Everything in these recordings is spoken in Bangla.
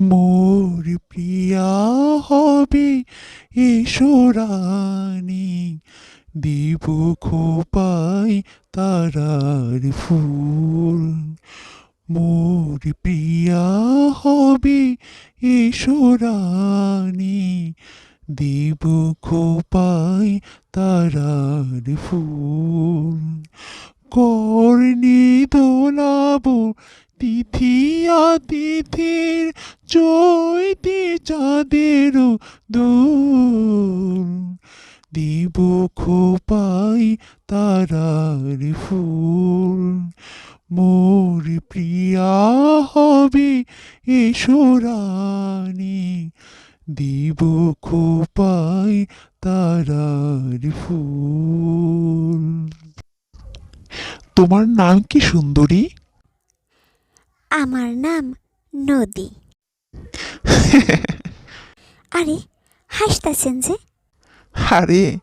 মোর প্রিয়া হবে ঈশ্বরানি দিব খোপাই তারার ফুল। মোর প্রিয়া হবে ঈশ্বরানি দিব খোপাই তারার ফুল। কর্ণি দোলাবো তিথিয়া তিথির চৈতি চাঁদের দোল দিব খোপাই তারার ফুল। মোর প্রিয়া হবে ঈশ্বরানি দিব খোপাই তারার ফুল। তোমার নাম কি সুন্দরী? আমার নাম নদী। আরে হাসতাছেন যে। আরে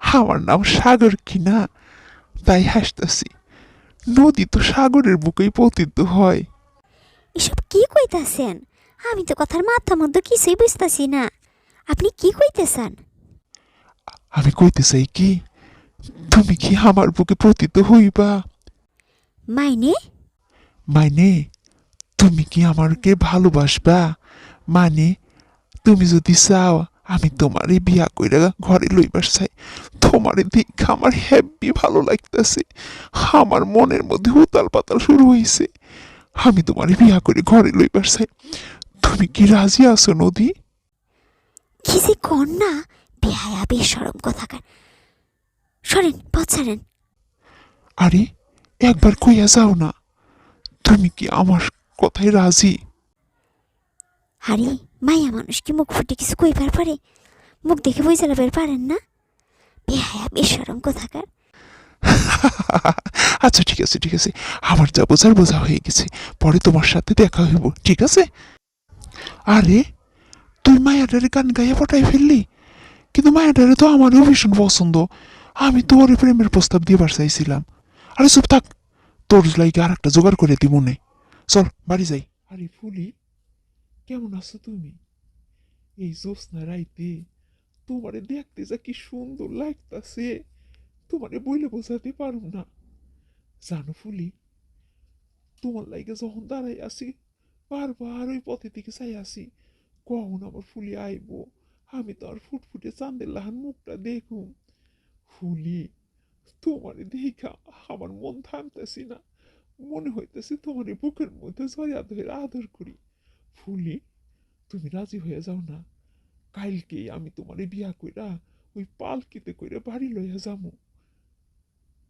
আমার নাম সাগর কিনা তাই হাসতাছি। নদী তো সাগরের বুকেই পতিত হয়। এসব কি কইতাছেন? আমি তো কথার মাথা মধ্যে কিছুই বুঝতাছি না। আপনি কি কইতেছেন? আমি কইতে চাই কি? তুমি কি আমার বুকে পতিত হইবা? মাইনে? মানে তুমি কি আমাকে ভালোবাসবা? মানে তুমি যদি চাও আমি তোমারে বিয়া কইরা ঘরে লইবার চাই তোমারে দেখে আমার হ্যাপি ভালো লাগতেছে। আমার মনের মধ্যে উতাল পাতাল শুরু হয়েছে আমি তোমারে বিয়া করে ঘরে লইবার চাই। তুমি কি রাজি আছো নদী? কি যে কর না বেহায়া বেসরম কথাকার। সরেন পথ ছাড়েন। আরে একবার কইয়া যাও না। তুমি কি আমার কথায় রাজি? আরে মাইয়া মানুষ কি মুখ ফুটে কিছু কইবার পারে? মুখ দেখে বই চালাবার পারেন না? বেহায়া বেসরম কথাকার? আচ্ছা ঠিক আছে ঠিক আছে। আমার যা বোঝার বোঝা হয়ে গেছে। পরে তোমার সাথে দেখা হইব ঠিক আছে? আরে তুই মায়াডারে গান গাইয়া পটাই ফেললি? কিন্তু মায়াডারে তো আমারও ভীষণ পছন্দ। আমি তো ওর প্রেমের প্রস্তাব দিবার চাইছিলাম। আরে চুপ থাক। তোর লাইকে আর একটা জোগাড় করে দিব মনে চল, বাড়ি যাই। আরে ফুলি, কেমন আছো তুমি? এই জ্যোৎস্না রাইতে তোমারে দেখতে যা কি সুন্দর লাগতাছে। তোমারে বইলে বোঝাতে পারব না। জানো ফুলি, তোমার লাইগে যখন দাঁড়াই আসি বারবার ওই পথে দিকে চাই আসি কখন আমার ফুলি আইব? আমি তো আর ফুটফুটে চান্দের লাহান মুখটা দেখুম। ফুলি তোমারে দেখা আমার মন থামতেছি না মনে হইতেছে তোমার বুকের মধ্যে জয়া ধরে আদর করি। ফুলি, তুমি রাজি হয়ে যাও না। কালকে আমি তোমারে বিয়া কইরা ওই পালকিতে কইরা বাড়ি লইয়া যামু।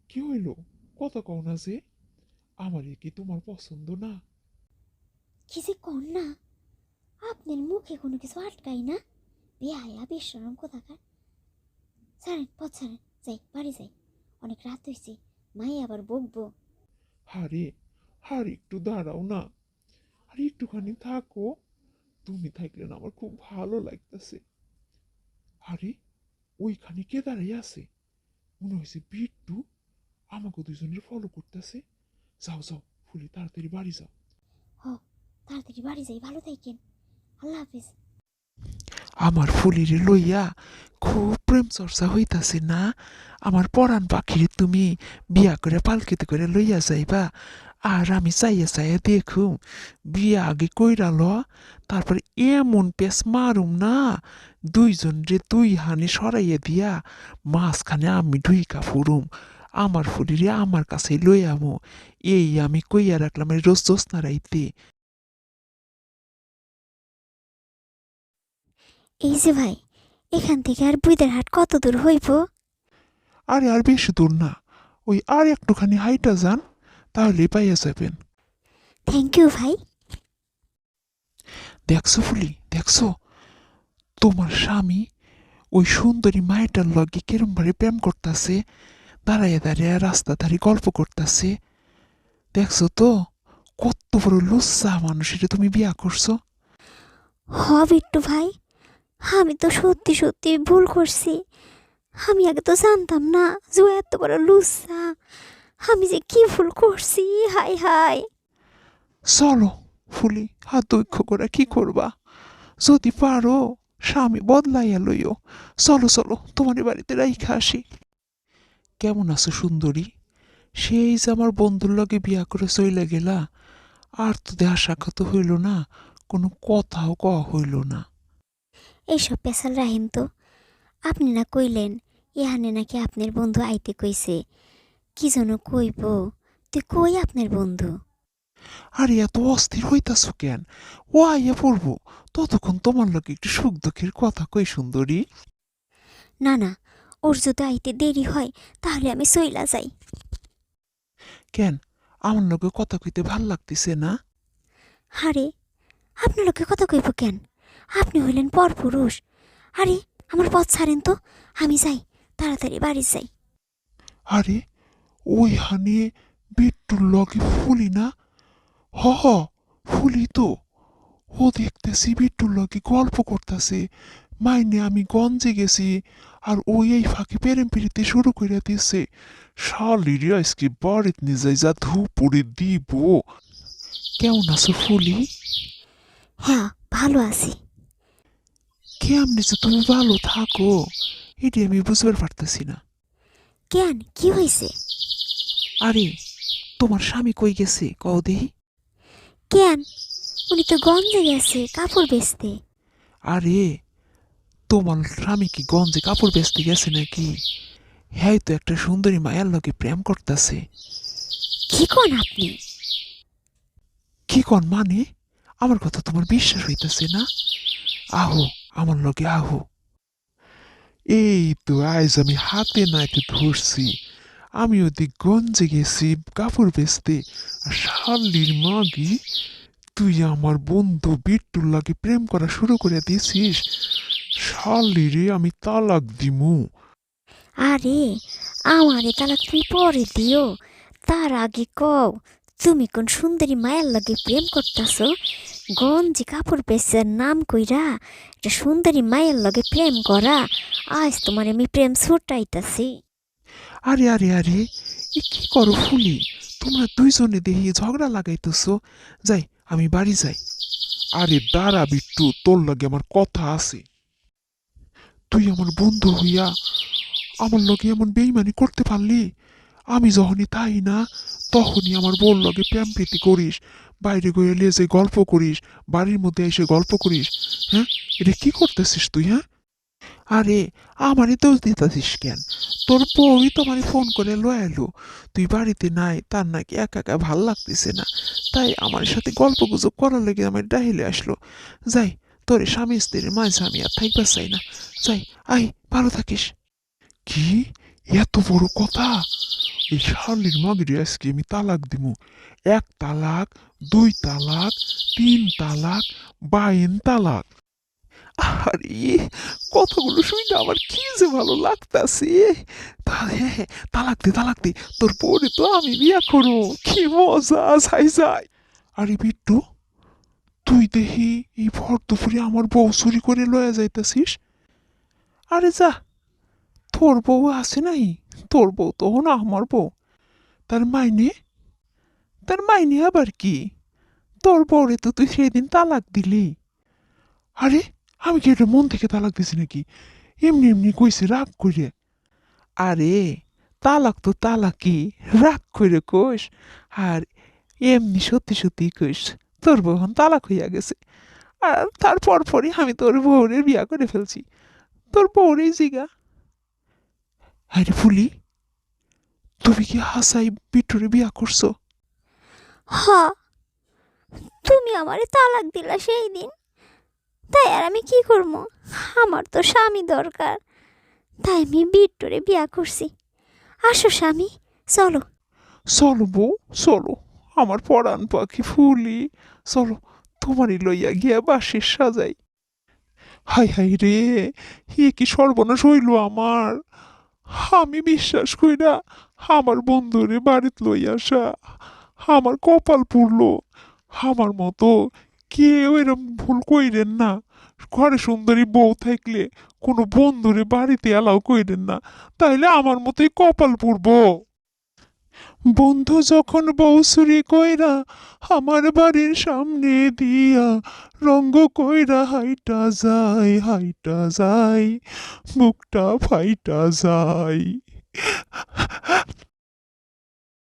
কি হইল? কত কও না যে। আমার কি তোমার পছন্দ না? কি যে কর না? আপনার মুখে কোনো কিছু আটকাই না। বেহায়া বেসরম কোথাকার? ছাড়েন, পথ ছাড়েন, যাই, বাড়ি যাই। অনেক রাত হয়েছে মাই আবার বকবো। হারে হার একটু দাঁড়াও না আর একটুখানি থাকো। তুমি থাকলে না আমার খুব ভালো লাগতেছে। আরে ওইখানে কে দাঁড়াই আছে? মনে হয়েছে বিট্টু আমাকে দুজনের ফলো করতেছে। যাও যাও ফুলি তাড়াতাড়ি বাড়ি যাও। হ তাড়াতাড়ি বাড়ি যাই ভালো থাকেন আল্লাহ হাফিজ। আমার ফুলির লইয়া খুব প্রেম চর্চা হইতাছে না। আমার পরাণ পাখির তুমি বিয়া করে পালকিতে করে লইয়া যাইবা। আর আমি চাইয়া চাইয়া দেখুম, বিয়া আগে কইরা ল, তারপর এমন পেস মারুম না। দুইজন রে দুই হানি সরাইয়া দিয়া মাঝখানে আমি ঢুইকা ফুরুম আমার ফুলিরে আমার কাছে লইয়ামো এই আমি কইয়া রাখলাম রোজ জ্যোৎস্না রাইতে। এই যে ভাই এখান থেকে আর বুইদের হাট কত দূর হইব? আরে আর বেশি দূর না। ওই আর একটুখানি হাইটা যান তাহলে পাইয়া যাবেন। থ্যাংক ইউ ভাই। দেখছ ফুলি দেখছ? তোমার স্বামী ওই সুন্দরী মায়েরটার লগে কিরম ভাবে প্রেম করতেছে দাঁড়াইয়া দাঁড়িয়ে রাস্তা ধারে গল্প করতেছে। দেখছ তো? কত বড় লুচ্চা মানুষের তুমি বিয়া করছ। হ বিট্টু ভাই। আমি তো সত্যি সত্যি ভুল করছি। আমি আগে তো জানতাম না ও এত বড় লুসা আমি যে কি ভুল করছি, হাই হাই। চলো, ফুলি, হাত দৈক্ষ করে কি করবা? যদি পারো, স্বামী বদলাইয়া লইও। চলো চলো, তোমার বাড়িতে রাইখা আসি। কেমন আছো সুন্দরী? সেই যে আমার বন্ধুর লগে বিয়া করে চইলে গেলা, আর তো দেহা সাক্ষাৎ হইল না, কোনো কথাও কওয়া হইল না। এইসব পেশাল রাহেন তো। আপনি না কইলেন ইহানে নাকি আপনার বন্ধু আইতে কইছে। কি যেন কইব তুই কই আপনার বন্ধু? আরে এত অস্থির হইতাছো কেন? ও আইয়া পড়ব ততক্ষণ তোমার লগে একটু সুখ দুঃখের কথা কই সুন্দরী। না না ওর যদি আইতে দেরি হয় তাহলে আমি সইলা যাই। কেন? আমার লগে কথা কইতে ভালো লাগতেছে না? আরে আপনার লোকে কথা কইব কেন? আপনি হইলেন পরপুরুষ। আরে আমার পথ ছাড়েন তো। আমি যাই তাড়াতাড়ি বাড়ি যাই। আরে ওই হানে বিট্টুর লগে ফুলি না? হ হ ফুলি তো। ও দেখতেছি বিট্টুর লগে গল্প করতেছে। মাইনে আমি গঞ্জে গেছি আর ওই এই ফাঁকে প্রেম পিড়িতে শুরু করে দিছে। শালিরে আজকে বাড়িতে নিয়ে যাই যা ধুপুরে দিব। কেমন আছো ফুলি? হ্যাঁ ভালো আছি। কেমনে যে তুমি ভালো থাকো এটি আমি বুঝতে পারতেছি না। কেন? কি হয়েছে? আরে তোমার স্বামী কই গেছে? কও দেহি কেন? উনি তো গঞ্জে গেছে কাপড় বেচতে। আরে তোমার স্বামী কি গঞ্জে কাপড় বেচতে গেছে নাকি? হ্যাঁ তো একটা সুন্দরী মায়ের লোকে প্রেম করতেছে। কি কোন আপনি? কি কন মানে? আমার কথা তোমার বিশ্বাস হইতেছে না? আহো আমার লগে আহো। এই তো আজ আমি হাতে নাইতে ধরছি। আমি ওদিক গঞ্জে গেছি কাপড় বেচতে। আর শাল্লির মাগি, তুই আমার বন্ধু বিট্টুর লাগে প্রেম করা শুরু করে দিয়েছিস। শাল্লিরে আমি তালাক দিমু। আরে, আমারে তালাক তুমি পরে দিও। তার আগে কও, তুমি কোন সুন্দরী মায়ের লাগে প্রেম করতাছ? গঞ্জি কাপড় বেচার নাম কইরা এটা সুন্দরী মায়ের লগে প্রেম করা, আজ তোমার আমি প্রেম ছুটাইতাছি। আরে আরে আরে, এ কি করো ফুলি? তোমরা দুইজনে দেখি ঝগড়া লাগাইতেছো। যাই, আমি বাড়ি যাই। আরে, দাঁড়া বিট্টু, তোর লগে আমার কথা আছে। তুই আমার বন্ধু হইয়া আমার লগে এমন বেইমানি করতে পারলি? আমি যখনই তাই না, তখনই আমার বোন লগে প্রেম প্রীতি করিস, বাইরে গিয়ে লেজে গল্প করিস, বাড়ির মধ্যে এসে গল্প করিস হ্যাঁ? এটা কি করতেছিস তুই হ্যাঁ? আরে আমারই দোষ দিতেছিস কেন? তোর বউই তোমার ফোন করে লয়ে এলো তুই বাড়িতে নাই, তার নাকি একা একা ভালো লাগতেছে না। তাই আমার সাথে গল্প গুজব করার লেগে আমার ডাহিলে আসলো। যাই, তোর স্বামী স্ত্রীর মাঝে আমি আর থাকবার চাই না। যাই আই ভালো থাকিস। কি? এত বড় কথা? এই শালির মাগরি আজকে আমি তালাক দিমু। এক তালাক দুই তালাক তিন তালাক বাইন তালাক। আরে কথাগুলো শুনে আমার কি যে ভালো লাগতাছে। তা- হ্যাঁ, তালাক দে তালাক দে তোর পরে তো আমি বিয়া করো কি মজা যাই যাই। আরে বিট্টু তুই দেখি এই ভর দুপুরে আমার বউ চুরি করে লয়ে যাইতাছিস? আরে যা তোর বউ আছে নাই? তোর বউ তো না আমার বউ। তার মাইনে? তার মাইনে আবার কি? তোর বউরে তো তুই সেদিন তালাক দিলি। আরে, আমি কি এটা মন থেকে তালাক দিছি নাকি? এমনি এমনি কইছি রাগ করে আরে, তালাক তো তালাকি রাগ করে কইস। আর এমনি সত্যি সত্যি কইস, তোর বউন তালাক হইয়া গেছে। আর তারপর পরই আমি তোর বউরে বিয়া করে ফেলছি। তোর বউরেই জিগা। আরে ফুলি তুমি কি হাসাই বিট্টুরে বিয়া করছ? হ তুমি আমারে তালাক দিলা সেই দিন। তাই আর আমি কি করব? আমার তো স্বামী দরকার। তাই আমি বিট্টুরে বিয়া করছি। আসো স্বামী চলো। চলো বউ চলো। আমার পরাণ পাখি ফুলি চলো। তোমারই লইয়া গিয়া বাসির সাজাই। হাই হাই রে এ কি সর্বনাশ হইল আমার। আমি বিশ্বাস করি না, আমার বন্ধুরে বাড়িতে লই আসা, আমার কপাল পুড়লো। আমার মতো কেউ এরম ভুল কইরেন না। ঘরে সুন্দরী বউ থাকলে কোনো বন্ধুরে বাড়িতে অ্যালাউ কইরেন না, তাইলে আমার মতোই কপাল পুড়বো। বন্ধু যখন বৌসুরি কইরা আমার বাড়ির সামনে দিয়া রঙ্গ কইরা হাইটা যায় হাইটা যায় বুকটা ফাইটা যায়।